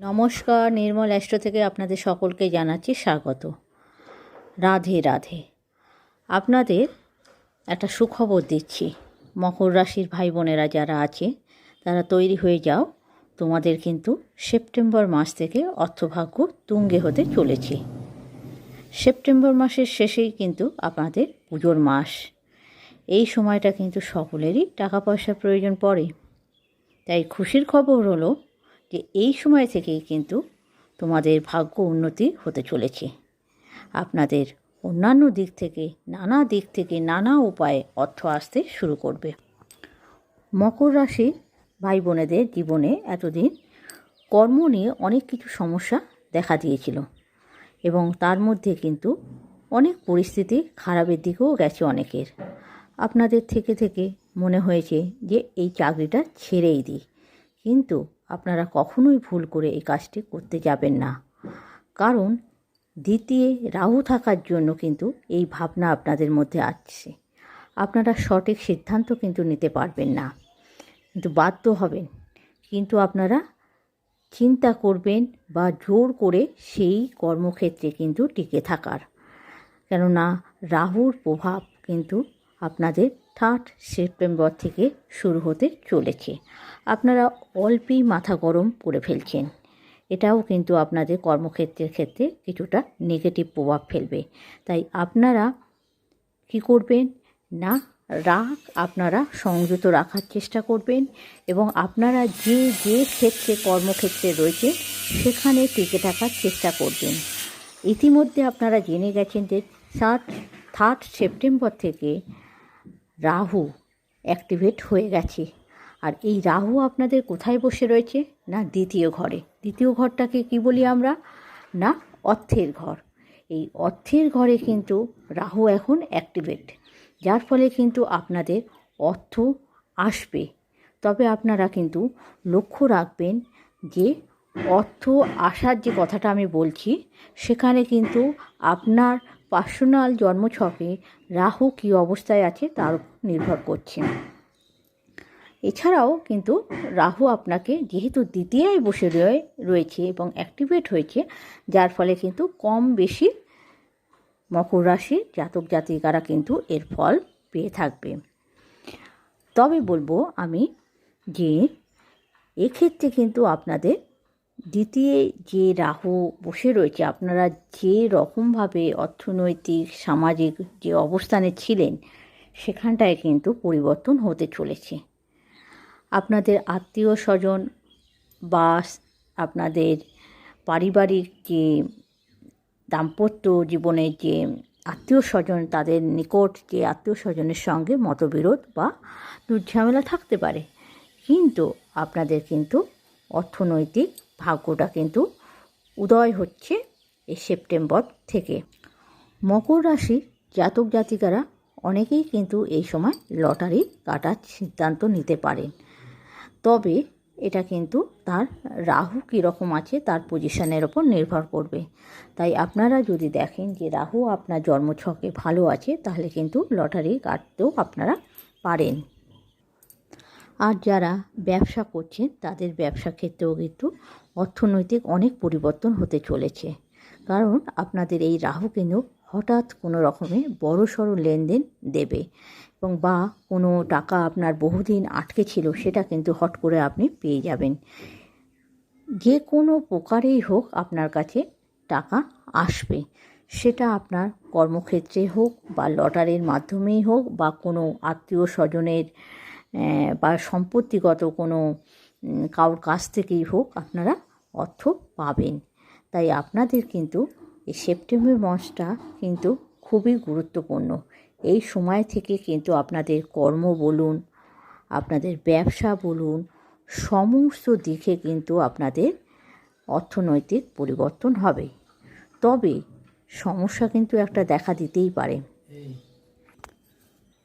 নমস্কার, নির্মল অ্যাস্ট্রো থেকে আপনাদের সকলকে জানাচ্ছি স্বাগত। রাধে রাধে। আপনাদের একটা সুখবর দিচ্ছি। মকর রাশির ভাই বোনেরা যারা আছে, তারা তৈরি হয়ে যাও, তোমাদের কিন্তু সেপ্টেম্বর মাস থেকে অর্থভাগ্য তুঙ্গে হতে চলেছে। সেপ্টেম্বর মাসের শেষেই কিন্তু আপনাদের পুজোর মাস। এই সময়টা কিন্তু সকলেরই টাকা পয়সার প্রয়োজন পড়ে। তাই খুশির খবর হলো যে এই সময় থেকেই কিন্তু তোমাদের ভাগ্য উন্নতি হতে চলেছে। আপনাদের অন্যান্য দিক থেকে, নানা দিক থেকে নানা উপায়ে অর্থ আসতে শুরু করবে। মকর রাশির ভাই বোনেদের জীবনে এতদিন কর্ম নিয়ে অনেক কিছু সমস্যা দেখা দিয়েছিল এবং তার মধ্যে কিন্তু অনেক পরিস্থিতি খারাপের দিকেও গেছে অনেকের। আপনাদের থেকে থেকে মনে হয়েছে যে এই চাকরিটা ছেড়েই দিই। কিন্তু আপনারা কখনোই ভুল করে এই কাজটি করতে যাবেন না। কারণ দ্বিতীয় রাহু থাকার জন্য কিন্তু এই ভাবনা আপনাদের মধ্যে আসছে। আপনারা সঠিক সিদ্ধান্ত কিন্তু নিতে পারবেন না। কিন্তু বাধ্য হবেন। কিন্তু আপনারা চিন্তা করবেন বা জোর করে সেই কর্মক্ষেত্রে কিন্তু টিকে থাকার। কেননা রাহুর প্রভাব কিন্তু আপনাদের থার্ড সেপ্টেম্বর থেকে শুরু হতে চলেছে। আপনারা অল্পেই মাথা গরম করে ফেলছেন। এটাও কিন্তু আপনাদের কর্মক্ষেত্রের ক্ষেত্রে কিছুটা নেগেটিভ প্রভাব ফেলবে। তাই আপনারা কি করবেন? না, রাগ আপনারা সংযত রাখার চেষ্টা করবেন এবং আপনারা যে যে ক্ষেত্রে কর্মক্ষেত্রে রয়েছে সেখানে টিকে থাকার চেষ্টা করবেন। ইতিমধ্যে আপনারা জেনে গেছেন যে থার্ড থার্ড সেপ্টেম্বর থেকে রাহু অ্যাক্টিভেট হয়ে গেছে। আর এই রাহু আপনাদের কোথায় বসে রয়েছে? না দ্বিতীয় ঘরে। দ্বিতীয় ঘরটাকে কি বলি আমরা? না অর্থের ঘর। এই অর্থের ঘরে কিন্তু রাহু এখন অ্যাক্টিভেট যার ফলে কিন্তু আপনাদের অর্থ আসবে। তবে আপনারা কিন্তু লক্ষ্য রাখবেন যে অর্থ আসার যে কথাটা আমি বলছি, সেখানে কিন্তু আপনার পার্সোনাল জন্মছকে রাহু কী অবস্থায় আছে তার নির্ভর করছে। এছাড়াও কিন্তু রাহু আপনাকে যেহেতু দ্বিতীয়ায় বসে রয়ে রয়েছে এবং অ্যাক্টিভেট হয়েছে, যার ফলে কিন্তু কম বেশি মকর রাশি জাতক জাতিকারা কিন্তু এর ফল পেয়ে থাকবে। তবে বলব আমি যে এক্ষেত্রে কিন্তু আপনাদের দ্বিতীয় যে রাহু বসে রয়েছে, আপনারা যে রকমভাবে অর্থনৈতিক, সামাজিক যে অবস্থানে ছিলেন, সেখানটায় কিন্তু পরিবর্তন হতে চলেছে। আপনাদের আত্মীয় স্বজন বা আপনাদের পারিবারিক যে দাম্পত্য জীবনের যে আত্মীয় স্বজন, তাদের নিকট যে আত্মীয় স্বজনের সঙ্গে মতবিরোধ বা দুর্ঝামেলা থাকতে পারে। কিন্তু আপনাদের কিন্তু অর্থনৈতিক ভাগ্যটা কিন্তু উদয় হচ্ছে এই সেপ্টেম্বর থেকে। মকর রাশির জাতক জাতিকারা অনেকেই কিন্তু এই সময় লটারি কাটার সিদ্ধান্ত নিতে পারেন। তবে এটা কিন্তু তার রাহু কীরকম আছে তার পজিশনের ওপর নির্ভর করবে। তাই আপনারা যদি দেখেন যে রাহু আপনার জন্মছকে ভালো আছে, তাহলে কিন্তু লটারি কাটতেও আপনারা পারেন। আর যারা ব্যবসা করছেন তাদের ব্যবসা ক্ষেত্রেও কিন্তু অর্থনৈতিক অনেক পরিবর্তন হতে চলেছে। কারণ আপনাদের এই রাহু কিন্তু হঠাৎ কোনো রকমে বড় সড়ো লেনদেন দেবে এবং বা কোনো টাকা আপনার বহুদিন আটকে ছিল, সেটা কিন্তু হট করে আপনি পেয়ে যাবেন। যে কোনো প্রকারেই হোক আপনার কাছে টাকা আসবে। সেটা আপনার কর্মক্ষেত্রে হোক বা লটারির মাধ্যমেই হোক বা কোনো আত্মীয় স্বজনের বা সম্পত্তিগত কোনো কারোর কাছ থেকেই হোক আপনারা অর্থ পাবেন। তাই আপনাদের কিন্তু এই সেপ্টেম্বর মাসটা কিন্তু খুবই গুরুত্বপূর্ণ। এই সময় থেকে কিন্তু আপনাদের কর্ম বলুন, আপনাদের ব্যবসা বলুন, সমস্ত দিকে কিন্তু আপনাদের অর্থনৈতিক পরিবর্তন হবে। তবে সমস্যা কিন্তু একটা দেখা দিতেই পারে।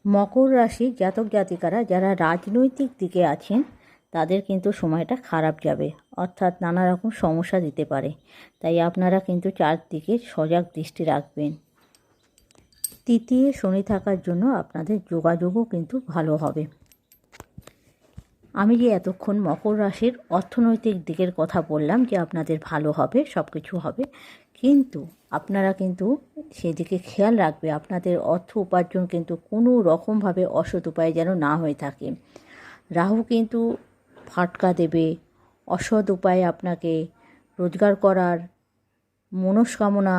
মকর রাশি জাতক জাতিকারা যারা রাজনৈতিক দিকে আছেন, তাদের কিন্তু সময়টা খারাপ যাবে। অর্থাৎ নানা রকম সমস্যা দিতে পারে। তাই আপনারা কিন্তু চারদিকে সজাগ দৃষ্টি রাখবেন। তৃতীয় শনি থাকার জন্য আপনাদের যোগাযোগও কিন্তু ভালো হবে। আমি যে এতক্ষণ মকর রাশির অর্থনৈতিক দিকের কথা বললাম যে আপনাদের ভালো হবে সব কিছু হবে, কিন্তু আপনারা কিন্তু সেদিকে খেয়াল রাখবে, আপনাদের অর্থ উপার্জন কিন্তু কোনো রকমভাবে অসৎ উপায়ে যেন না হয়ে থাকে। রাহু কিন্তু ফাটকা দেবে, অসৎ উপায়ে আপনাকে রোজগার করার মনস্কামনা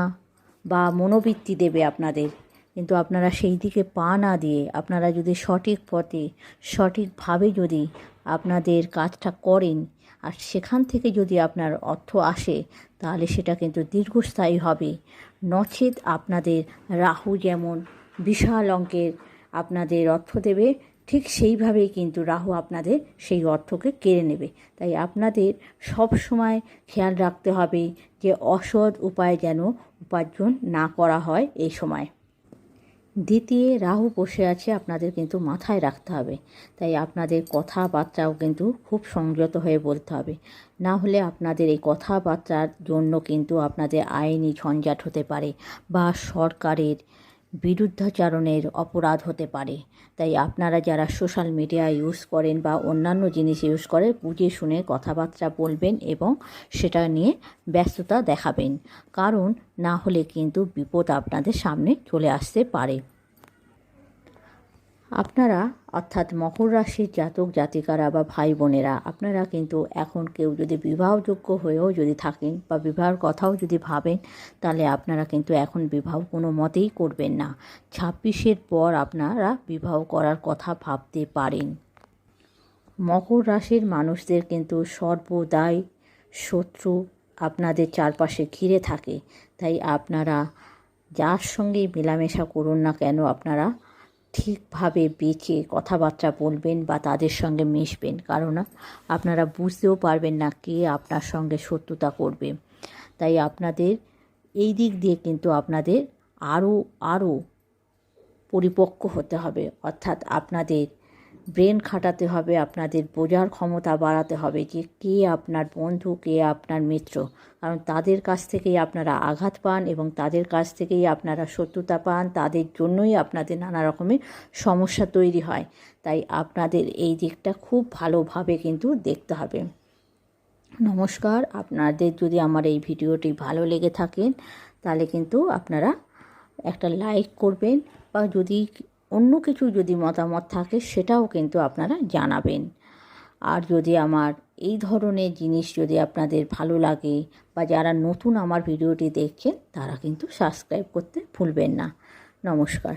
বা মনোবৃত্তি দেবে আপনাদের। কিন্তু আপনারা সেই দিকে পা না দিয়ে, আপনারা যদি সঠিক পথে, সঠিকভাবে যদি আপনাদের কাজটা করেন, আর সেখান থেকে যদি আপনার অর্থ আসে, তাহলে সেটা কিন্তু দীর্ঘস্থায়ী হবে। নচেত আপনাদের রাহু যেমন বিশাল অঙ্কের আপনাদের অর্থ দেবে, ঠিক সেইভাবেই কিন্তু রাহু আপনাদের সেই অর্থকে কেড়ে নেবে। তাই আপনাদের সব সময় খেয়াল রাখতে হবে যে অসৎ উপায় যেন উপার্জন না করা হয় এই সময়। দ্বিতীয় রাহু বসে আছে, আপনাদের কিন্তু মাথায় রাখতে হবে। তাই আপনাদের কথাবার্তাও কিন্তু খুব সংযত হয়ে বলতে হবে। না হলে আপনাদের এই কথাবার্তার জন্য কিন্তু আপনাদের আইনি ঝঞ্ঝাট হতে পারে বা সরকারের বিরুদ্ধাচারণের অপরাধ হতে পারে। তাই আপনারা যারা সোশ্যাল মিডিয়া ইউজ করেন বা অন্যান্য জিনিস ইউজ করেন বুঝে শুনে কথাবার্তা বলবেন এবং সেটা নিয়ে ব্যস্ততা দেখাবেন। কারণ না হলে কিন্তু বিপদ আপনাদের সামনে চলে আসতে পারে। আপনারা, অর্থাৎ মকর রাশির জাতক, জাতিকারা বা ভাই বোনেরা আপনারা কিন্তু এখন কেউ যদি বিবাহযোগ্য হয়েও যদি থাকেন বা বিবাহের কথাও যদি ভাবেন, তাহলে আপনারা কিন্তু এখন বিবাহ কোনো মতেই করবেন না। ছাব্বিশের পর আপনারা বিবাহ করার কথা ভাবতে পারেন। মকর রাশির মানুষদের কিন্তু সর্বদাই শত্রু আপনাদের চারপাশে ঘিরে থাকে। তাই আপনারা যার সঙ্গেই মেলামেশা করুন না কেন, আপনারা ঠিকভাবে বেঁচে কথাবার্তা বলবেন বা তাদের সঙ্গে মিশবেন। কারণ আপনারা বুঝতেও পারবেন না কে আপনার সঙ্গে শত্রুতা করবে। তাই আপনাদের এই দিক দিয়ে কিন্তু আপনাদের আরও আরও পরিপক্ক হতে হবে। অর্থাৎ আপনাদের ব্রেন খাটাতে হবে, আপনাদের বোঝার ক্ষমতা বাড়াতে হবে যে কে আপনার বন্ধু, কে আপনার মিত্র। কারণ তাদের কাছ থেকেই আপনারা আঘাত পান এবং তাদের কাছ থেকেই আপনারা শত্রুতা পান, তাদের জন্যই আপনাদের নানা রকমের সমস্যা তৈরি হয়। তাই আপনাদের এই দিকটা খুব ভালোভাবে কিন্তু দেখতে হবে। নমস্কার, আপনাদের যদি আমার এই ভিডিওটি ভালো লেগে থাকেন তাহলে কিন্তু আপনারা একটা লাইক করবেন বা যদি অন্য কিছু যদি মতামত থাকে, সেটাও কিন্তু আপনারা জানাবেন। আর যদি আমার এই ধরনের জিনিস যদি আপনাদের ভালো লাগে বা যারা নতুন আমার ভিডিওটি দেখছেন, তারা কিন্তু সাবস্ক্রাইব করতে ভুলবেন না। নমস্কার।